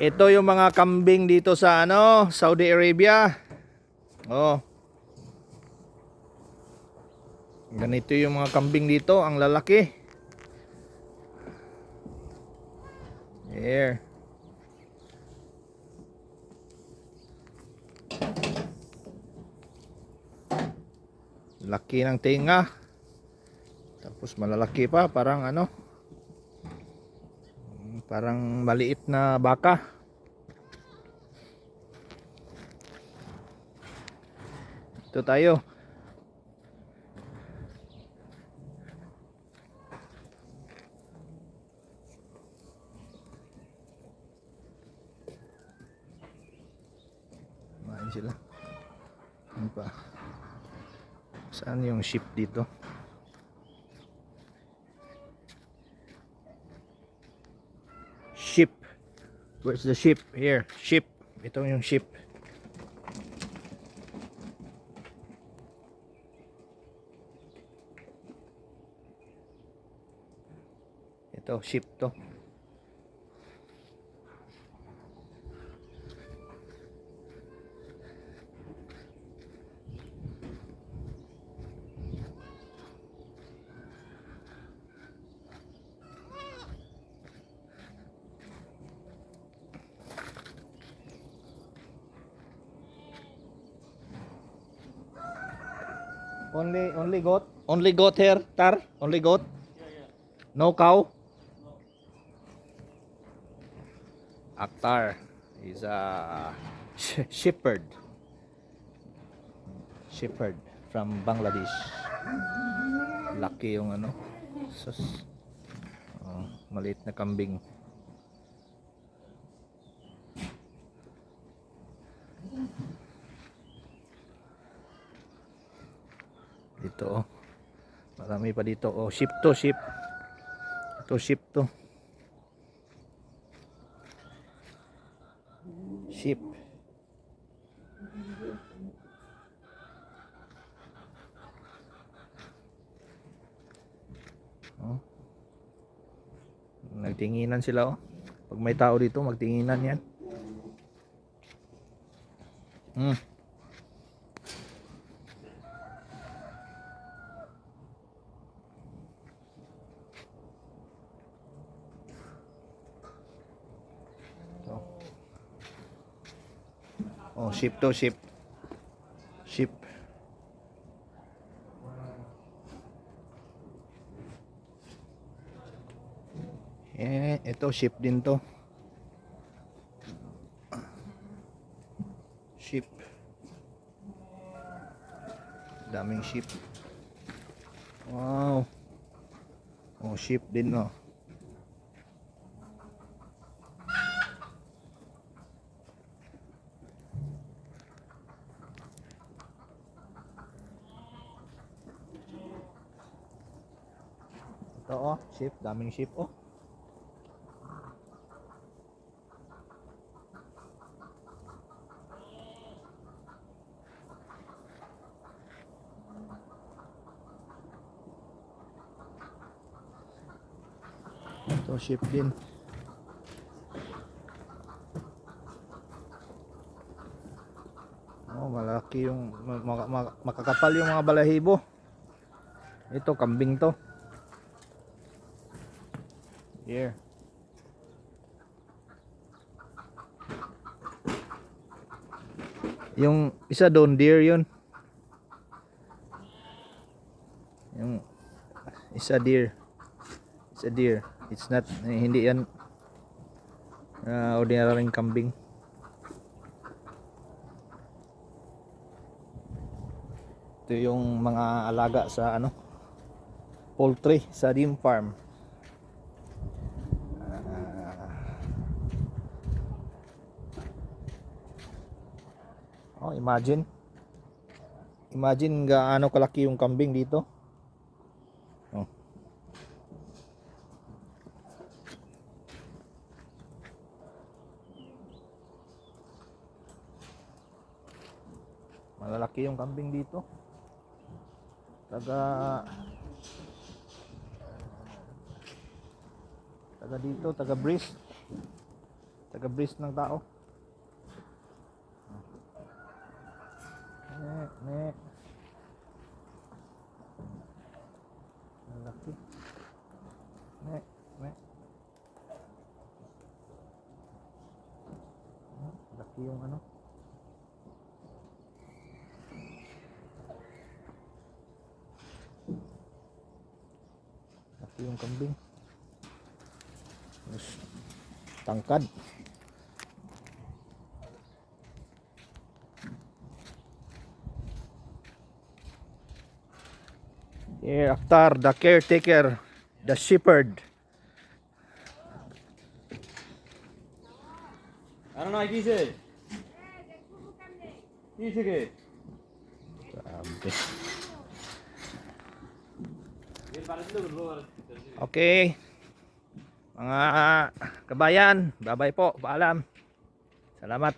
Ito yung mga kambing dito sa ano, Saudi Arabia. Oh. Ganito yung mga kambing dito, ang lalaki. Here. Laki ng tinga. Tapos malalaki pa, parang ano, parang maliit na baka. Ito tayo. Kumain sila. Ano pa? Saan yung ship dito? Where's the ship? Here, ship. Ito yung ship. Ito, ship to. Only only goat? Only goat here, Tar? Only goat? No cow? Akhtar is a sh- shepherd. Shepherd from Bangladesh. Laki yung ano. Sus. Oh, maliit na kambing. Dito oh. Marami pa dito. Oh, ship to, ship. Ito ship to. Ship. Oh. Nagtinginan sila oh. Pag may tao dito, magtinginan yan. Hmm. Oh, ship to ship. Ship. Eh, ito ship din to. Ship. Daming ship. Wow. Oh, ship din oh. Ito oh, ship, daming ship oh. Ito ship din. Oh, malaki yung ma- ma- ma- makakapal yung mga balahibo. Ito kambing to. Here. Yung isa doon deer yun. Yung isa deer. It's a deer. It's not eh, hindi yan uh, ordinary kambing. Ito yung mga alaga sa ano poultry sa dim farm. Oh, imagine. Imagine gaano kalaki yung kambing dito. Oh. Malalaki yung kambing dito. Taga Taga dito, taga Breeze. Taga taga-breeze ng tao. pati yung ano. Pati yung kambing. Tapos, tangkad. Yeah, after the caretaker the shepherd. I don't know, like he said. থেকে Grabe. Okay. Mga kabayan, bye-bye po. Paalam. Salamat.